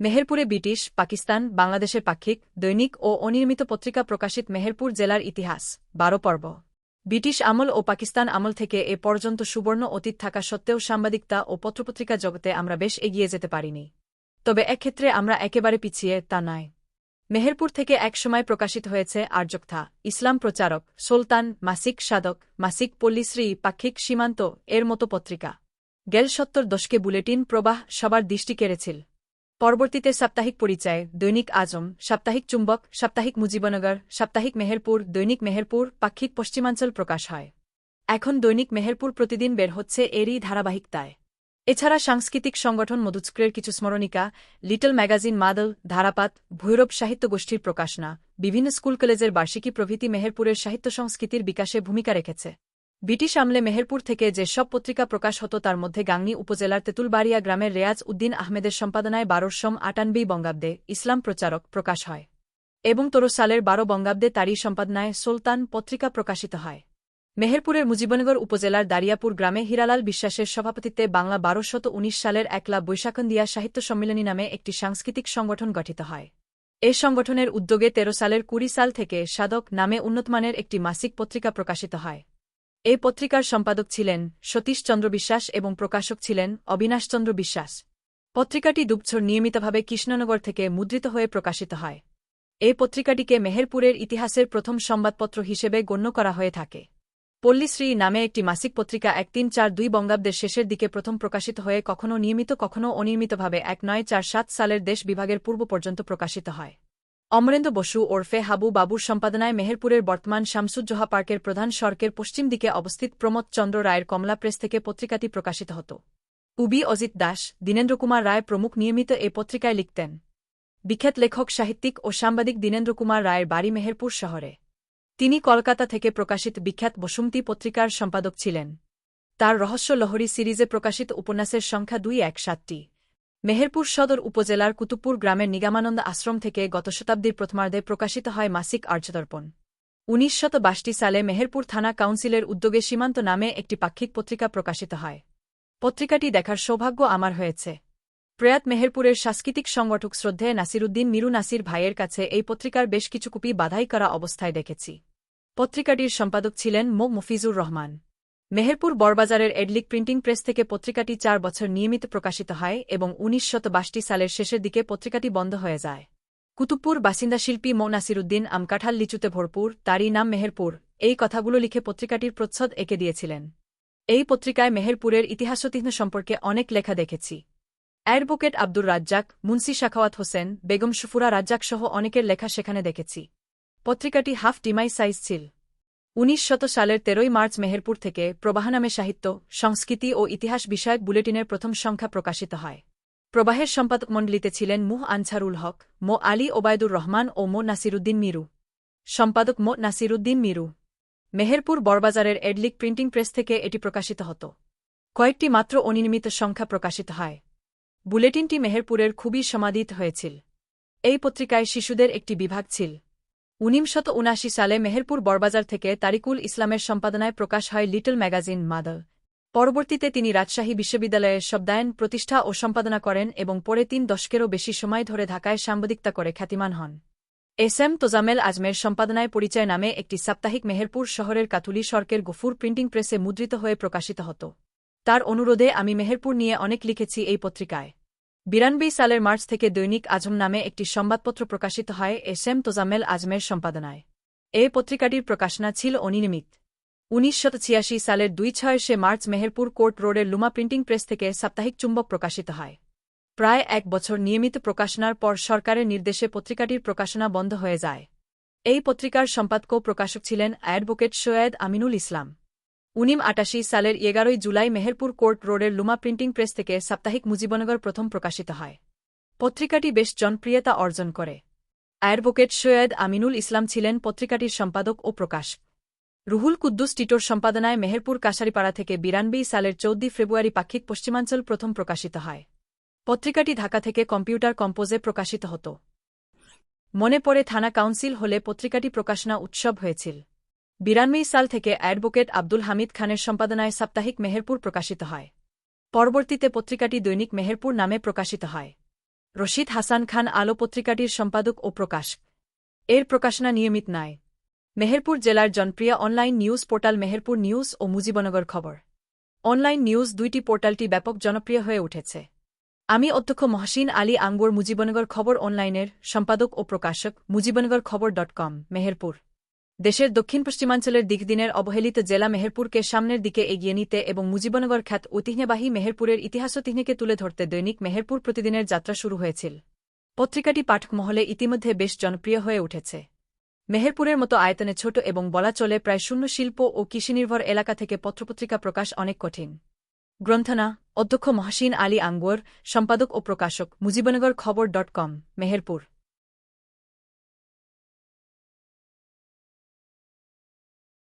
মেহেরপুরে British, Pakistan, বাংলাদেশের পাক্ষিক, দৈনিক ও অনির্মিত পত্রিকা প্রকাশিত মেহেরপুর জেলার ইতিহাস, বারো পর্ব। ব্রিটিশ আমল ও পাকিস্তান আমল থেকে এ পর্যন্ত সুবর্ণ অতীত থাকা সত্ত্বেও সাংবাদিকতা ও পত্রপত্রিকা জগতে আমরা বেশ এগিয়ে যেতে পারিনি। তবে এক্ষেত্রে আমরা একেবারে পিছিয়ে তা নয়। মেহেরপুর থেকে একসময় প্রকাশিত হয়েছে আর্যকথা, ইসলাম প্রচারক, সুলতান, মাসিক সাধক, মাসিক পল্লীশ্রী, পাক্ষিক সীমান্ত, এর মতো পত্রিকা। গেল সত্তর দশকে বুলেটিন প্রবাহ সবার দৃষ্টি কেড়েছিল। পরবর্তীতে সাপ্তাহিক পরিচয়, দৈনিক আজম, সাপ্তাহিক চুম্বক, সাপ্তাহিক মুজিবনগর, সাপ্তাহিক মেহেরপুর, দৈনিক মেহেরপুর, পাক্ষিক পশ্চিমাঞ্চল প্রকাশ হয়। এখন দৈনিক মেহেরপুর প্রতিদিন বের হচ্ছে এরই ধারাবাহিকতায়। এছাড়া সাংস্কৃতিক সংগঠন মধুচক্রের কিছু স্মরণিকা, লিটল ম্যাগাজিন মাদল, ধারাপাত, ভৈরব সাহিত্য গোষ্ঠীর প্রকাশনা, বিভিন্ন স্কুল কলেজের বার্ষিকী প্রভৃতি মেহেরপুরের সাহিত্য সংস্কৃতির বিকাশে ভূমিকা রেখেছে। ব্রিটিশ আমলে মেহেরপুর থেকে যে সব পত্রিকা প্রকাশ হতো, তার মধ্যে গাংনী উপজেলার তেঁতুলবাড়িয়া গ্রামের রেয়াজ উদ্দিন আহমেদের সম্পাদনায় বারোশম আটানবি বঙ্গাব্দে ইসলাম প্রচারক প্রকাশ হয় এবং তোরো সালের বারো বঙ্গাব্দে তারই সম্পাদনায় সুলতান পত্রিকা প্রকাশিত হয়। মেহেরপুরের মুজিবনগর উপজেলার দারিয়াপুর গ্রামে হিরালাল বিশ্বাসের সভাপতিত্বে বাংলা বারোশত উনিশ সালের একলা বৈশাখন্দিয়া সাহিত্য সম্মিলনী নামে একটি সাংস্কৃতিক সংগঠন গঠিত হয়। এ সংগঠনের উদ্যোগে তেরো সালের কুড়ি সাল থেকে সাধক নামে উন্নতমানের একটি মাসিক পত্রিকা প্রকাশিত হয়। এ পত্রিকার সম্পাদক ছিলেন সতীশ চন্দ্র বিশ্বাস এবং প্রকাশক ছিলেন অবিনাশচন্দ্র বিশ্বাস। পত্রিকাটি দুবছর নিয়মিতভাবে কৃষ্ণনগর থেকে মুদ্রিত হয়ে প্রকাশিত হয়। এই পত্রিকাটিকে মেহেরপুরের ইতিহাসের প্রথম সংবাদপত্র হিসেবে গণ্য করা হয়ে থাকে। পল্লীশ্রী নামে একটি মাসিক পত্রিকা এক তিন চার দুই বঙ্গাব্দের শেষের দিকে প্রথম প্রকাশিত হয়ে কখনও নিয়মিত কখনও অনিয়মিতভাবে এক নয় চার সাত সালের দেশ বিভাগের পূর্ব পর্যন্ত প্রকাশিত হয়। অমরেন্দ্র বসু ওরফে হাবু বাবুর সম্পাদনায় মেহেরপুরের বর্তমান শামসুজ্জোহা পার্কের প্রধান সড়কের পশ্চিম দিকে অবস্থিত প্রমোদ চন্দ্র রায়ের কমলা প্রেস থেকে পত্রিকাটি প্রকাশিত হতো। উবি অজিত দাস, দীনেন্দ্র কুমার রায় প্রমুখ নিয়মিত এ পত্রিকায় লিখতেন। বিখ্যাত লেখক, সাহিত্যিক ও সাংবাদিক দীনেন্দ্র কুমার রায়ের বাড়ি মেহেরপুর শহরে। তিনি কলকাতা থেকে প্রকাশিত বিখ্যাত বসুমতী পত্রিকার সম্পাদক ছিলেন। তার রহস্য লহরী সিরিজে প্রকাশিত উপন্যাসের সংখ্যা দুই এক সাতটি। মেহেরপুর সদর উপজেলার কুতুবপুর গ্রামের নিগামানন্দ আশ্রম থেকে গত শতাব্দীর প্রথমার্ধে প্রকাশিত হয় মাসিক আর্যদর্পণ উনিশ শত সালে মেহেরপুর থানা কাউন্সিলের উদ্যোগে সীমান্ত নামে একটি পাক্ষিক পত্রিকা প্রকাশিত হয়। পত্রিকাটি দেখার সৌভাগ্য আমার হয়েছে। প্রয়াত মেহেরপুরের সাংস্কৃতিক সংগঠক শ্রদ্ধেয় নাসিরুদ্দিন মিরু নাসির ভাইয়ের কাছে এই পত্রিকার বেশ কিছু কুপি বাধাই করা অবস্থায় দেখেছি। পত্রিকাটির সম্পাদক ছিলেন মো. মফিজুর রহমান। মেহেরপুর বড়বাজারের এডলিক প্রিন্টিং প্রেস থেকে পত্রিকাটি চার বছর নিয়মিত প্রকাশিত হয় এবং উনিশ সালের শেষের দিকে পত্রিকাটি বন্ধ হয়ে যায়। কুতুবপুর বাসিন্দা শিল্পী মো নাসিরুদ্দিন আমকাঠাল লিচুতে ভরপুর, তারই নাম মেহেরপুর। এই কথাগুলো লিখে পত্রিকাটির প্রচ্ছদ এঁকে দিয়েছিলেন। এই পত্রিকায় মেহেরপুরের ইতিহাসচিহ্ন সম্পর্কে অনেক লেখা দেখেছি। অ্যাডভোকেট আব্দুর রাজ্জাক, মুন্সি শাখাওয়াত হোসেন, বেগম সুফুরা রাজ্জাক সহ অনেকের লেখা সেখানে দেখেছি। পত্রিকাটি হাফ ডিমাই সাইজ ছিল। উনিশ সালের তেরোই মার্চ মেহেরপুর থেকে প্রবাহনামে সাহিত্য, সংস্কৃতি ও ইতিহাস বিষয়ক বুলেটিনের প্রথম সংখ্যা প্রকাশিত হয়। প্রবাহের সম্পাদক মণ্ডলীতে ছিলেন মুহ আনছারুল হক, মো আলী ওবায়দুর রহমান ও মো নাসিরুদ্দিন মিরু। সম্পাদক মো নাসিরুদ্দিন মিরু। মেহেরপুর বড়বাজারের এডলিক প্রিন্টিং প্রেস থেকে এটি প্রকাশিত হত। কয়েকটি মাত্র অনিয়মিত সংখ্যা প্রকাশিত হয়। বুলেটিনটি মেহেরপুরের খুবই সমাদিত হয়েছিল। এই পত্রিকায় শিশুদের একটি বিভাগ ছিল। উনিশশত উনাশি সালে মেহেরপুর বড়বাজার থেকে তারিকুল ইসলামের সম্পাদনায় প্রকাশ হয় লিটল ম্যাগাজিন মাদল পরবর্তীতে তিনি রাজশাহী বিশ্ববিদ্যালয়ের শব্দায়ন, প্রতিষ্ঠা ও সম্পাদনা করেন এবং পরে তিন দশকেরও বেশি সময় ধরে ঢাকায় সাংবাদিকতা করে খ্যাতিমান হন। এস এম তোজামেল আজমের সম্পাদনায় পরিচয় নামে একটি সাপ্তাহিক মেহেরপুর শহরের কাতুলি সরকের গফুর প্রিন্টিং প্রেসে মুদ্রিত হয়ে প্রকাশিত হতো। তার অনুরোধে আমি মেহেরপুর নিয়ে অনেক লিখেছি এই পত্রিকায়। বিরানব্বই সালের মার্চ থেকে দৈনিক আজম নামে একটি সংবাদপত্র প্রকাশিত হয় এস এম তোজামেল আজমের সম্পাদনায়। এ পত্রিকাটির প্রকাশনা ছিল অনিয়মিত। উনিশশো ছিয়াশি সালের দুই ছয় সে মার্চ মেহেরপুর কোর্ট রোডের লুমা প্রিন্টিং প্রেস থেকে সাপ্তাহিক চুম্বক প্রকাশিত হয়। প্রায় এক বছর নিয়মিত প্রকাশনার পর সরকারের নির্দেশে পত্রিকাটির প্রকাশনা বন্ধ হয়ে যায়। এই পত্রিকার সম্পাদক প্রকাশক ছিলেন অ্যাডভোকেট সৈয়দ আমিনুল ইসলাম। উনিম আটাশি সালের এগারোই জুলাই মেহেরপুর কোর্ট রোডের লুমা প্রিন্টিং প্রেস থেকে সাপ্তাহিক মুজিবনগর প্রথম প্রকাশিত হয়। পত্রিকাটি বেশ জনপ্রিয়তা অর্জন করে। অ্যাডভোকেট সৈয়দ আমিনুল ইসলাম ছিলেন পত্রিকাটির সম্পাদক ও প্রকাশ। রুহুল কুদ্দুস টিটোর সম্পাদনায় মেহেরপুর কাশারিপাড়া থেকে বিরানব্বই সালের চৌদ্দ ফেব্রুয়ারি পাক্ষিক পশ্চিমাঞ্চল প্রথম প্রকাশিত হয়। পত্রিকাটি ঢাকা থেকে কম্পিউটার কম্পোজে প্রকাশিত হতো। মনে পড়ে থানা কাউন্সিল হলে পত্রিকাটি প্রকাশনা উৎসব হয়েছিল। বিরানব্বই সাল থেকে অ্যাডভোকেট আব্দুল হামিদ খানের সম্পাদনায় সাপ্তাহিক মেহেরপুর প্রকাশিত হয়। পরবর্তীতে পত্রিকাটি দৈনিক মেহেরপুর নামে প্রকাশিত হয়। রশিদ হাসান খান আলো পত্রিকাটির সম্পাদক ও প্রকাশ। এর প্রকাশনা নিয়মিত নয়। মেহেরপুর জেলার জনপ্রিয় online news portal Meherpur news ও মুজিবনগর খবর। অনলাইন নিউজ দুইটি পোর্টালটি ব্যাপক জনপ্রিয় হয়ে উঠেছে। আমি অধ্যক্ষ মহসিন আলী আঙ্গুর মুজিবনগর খবর অনলাইনের সম্পাদক ও প্রকাশক মুজিবনগর খবর ডট কম, মেহেরপুর। দেশের দক্ষিণ পশ্চিমাঞ্চলের দিকদিনের অবহেলিত জেলা মেহেরপুরকে সামনের দিকে এগিয়ে নিতে এবং মুজিবনগর খ্যাত ঐতিহ্যবাহী মেহেরপুরের ইতিহাস ইতিহাসতিহ্নিকে তুলে ধরতে দৈনিক মেহেরপুর প্রতিদিনের যাত্রা শুরু হয়েছিল। পত্রিকাটি পাঠক মহলে ইতিমধ্যে বেশ জনপ্রিয় হয়ে উঠেছে। মেহেরপুরের মতো আয়তনে ছোট এবং বলা চলে প্রায় শূন্য শিল্প ও কৃষিনির্ভর এলাকা থেকে পত্রপত্রিকা প্রকাশ অনেক কঠিন। গ্রন্থনা, অধ্যক্ষ মহাসিন আলী আঙ্গুর, সম্পাদক ও প্রকাশক মুজিবনগর খবর ডট কম, মেহেরপুর।